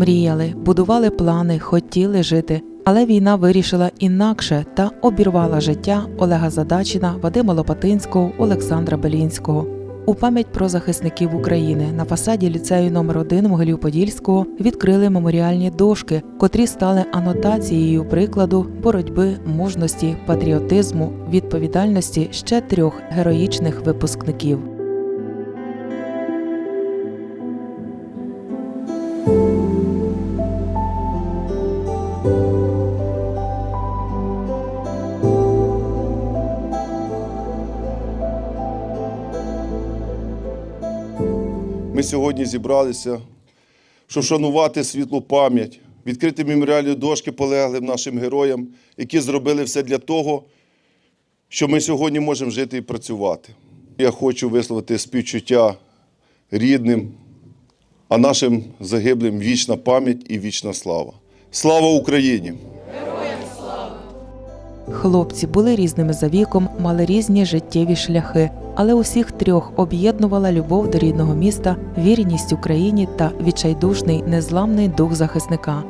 мріяли, будували плани, хотіли жити. Але війна вирішила інакше та обірвала життя Олега Задачина, Вадима Лопатинського, Олександра Белінського. У пам'ять про захисників України на фасаді ліцею номер 1 Могилів-Подільського відкрили меморіальні дошки, котрі стали анотацією прикладу боротьби, мужності, патріотизму, відповідальності ще трьох героїчних випускників. Ми сьогодні зібралися, щоб шанувати світлу пам'ять, відкрити меморіальні дошки полеглим нашим героям, які зробили все для того, що ми сьогодні можемо жити і працювати. Я хочу висловити співчуття рідним, а нашим загиблим вічна пам'ять і вічна слава. Слава Україні! Хлопці були різними за віком, мали різні життєві шляхи, але усіх трьох об'єднувала любов до рідного міста, вірність Україні та відчайдушний незламний дух захисника.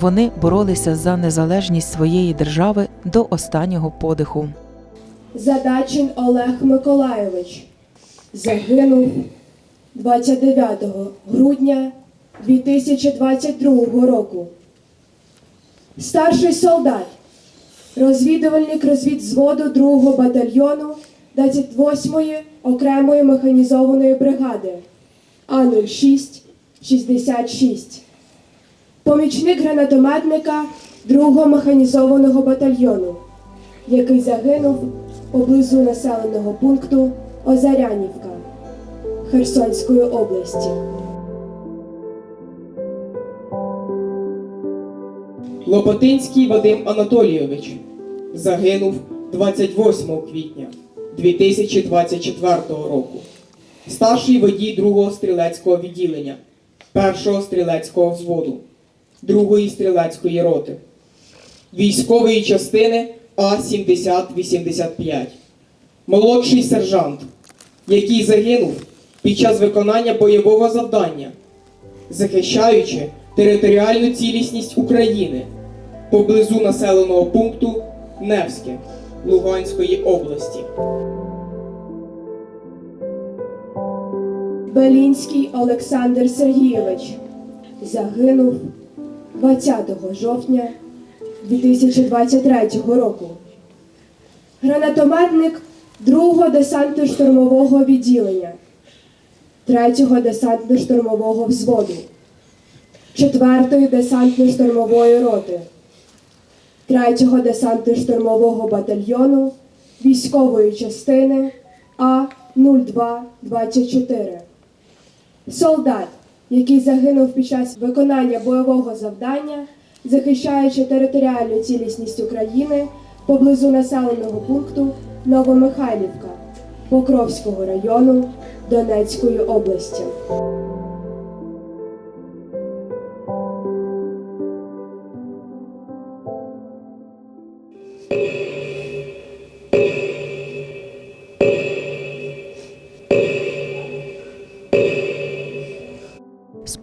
Вони боролися за незалежність своєї держави до останнього подиху. Задачин Олег Миколайович загинув 29 грудня 2022 року. Старший солдат, розвідувальник розвідзводу 2-го батальйону 28-ї окремої механізованої бригади А0666. Помічник гранатометника 2-го механізованого батальйону який загинув поблизу населеного пункту Озарянівка Херсонської області. Лопатинський Вадим Анатолійович загинув 28 квітня 2024 року. Старший водій 2-го стрілецького відділення, 1-го стрілецького взводу, 2-ї стрілецької роти, військової частини А-7085, молодший сержант, який загинув під час виконання бойового завдання, захищаючи територіальну цілісність України поблизу населеного пункту Невське Луганської області. Белінський Олександр Сергійович загинув 20 жовтня 2023 року. Гранатометник 2-го десантно-штурмового відділення, 3-го десантно-штурмового взводу, 4-ї десантно-штурмової роти, 3-го десантно-штурмового батальйону військової частини А-0224. Солдат, який загинув під час виконання бойового завдання, захищаючи територіальну цілісність України поблизу населеного пункту Новомихайлівка Покровського району Донецької області.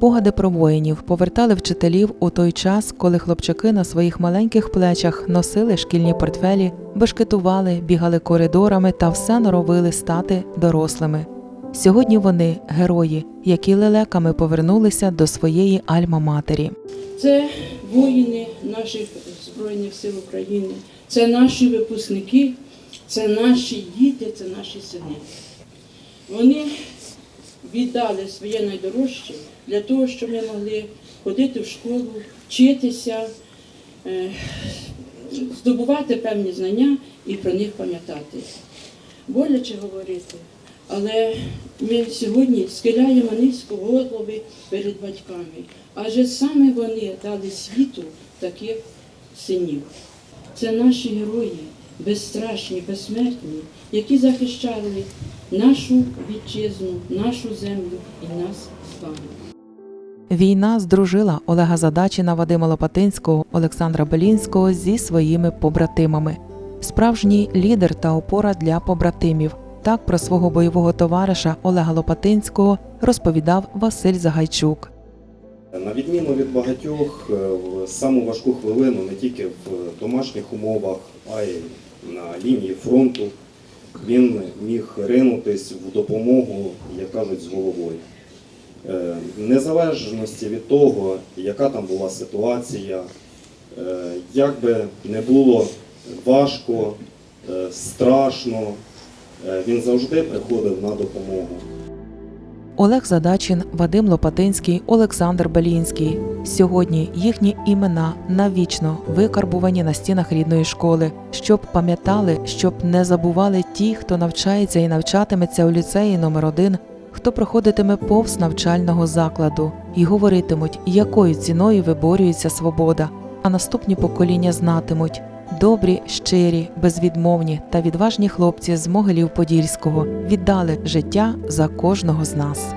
Спогади про воїнів повертали вчителів у той час, коли хлопчаки на своїх маленьких плечах носили шкільні портфелі, бешкетували, бігали коридорами та все норовили стати дорослими. Сьогодні вони герої, які лелеками повернулися до своєї альма-матері. Це воїни наших Збройних сил України, це наші випускники, це наші діти, це наші сини. Вони віддали своє найдорожче для того, щоб ми могли ходити в школу, вчитися, е, здобувати певні знання і про них пам'ятати. Боляче говорити, але ми сьогодні схиляємо низько голови перед батьками, адже саме вони дали світу таких синів. Це наші герої, безстрашні, безсмертні, які захищали нашу вітчизну, нашу землю і нас з вами. Війна здружила Олега Задачина, Вадима Лопатинського, Олександра Белінського зі своїми побратимами. Справжній лідер та опора для побратимів. Так про свого бойового товариша Олега Лопатинського розповідав Василь Загайчук. На відміну від багатьох, е, в саму важку хвилину не тільки в домашніх умовах, а й на лінії фронту він міг ринутись в допомогу, як кажуть, з головою. Е, незалежності від того, яка там була ситуація, е, як би не було важко, е, страшно, він завжди приходив на допомогу. Олег Задачин, Вадим Лопатинський, Олександр Белінський. Сьогодні їхні імена навічно викарбувані на стінах рідної школи, щоб пам'ятали, щоб не забували ті, хто навчається і навчатиметься у ліцеї номер 1 хто проходитиме повз навчального закладу, і говоритимуть, якою ціною виборюється свобода. А наступні покоління знатимуть. Добрі, щирі, безвідмовні та відважні хлопці з Могилів Подільського віддали життя за кожного з нас.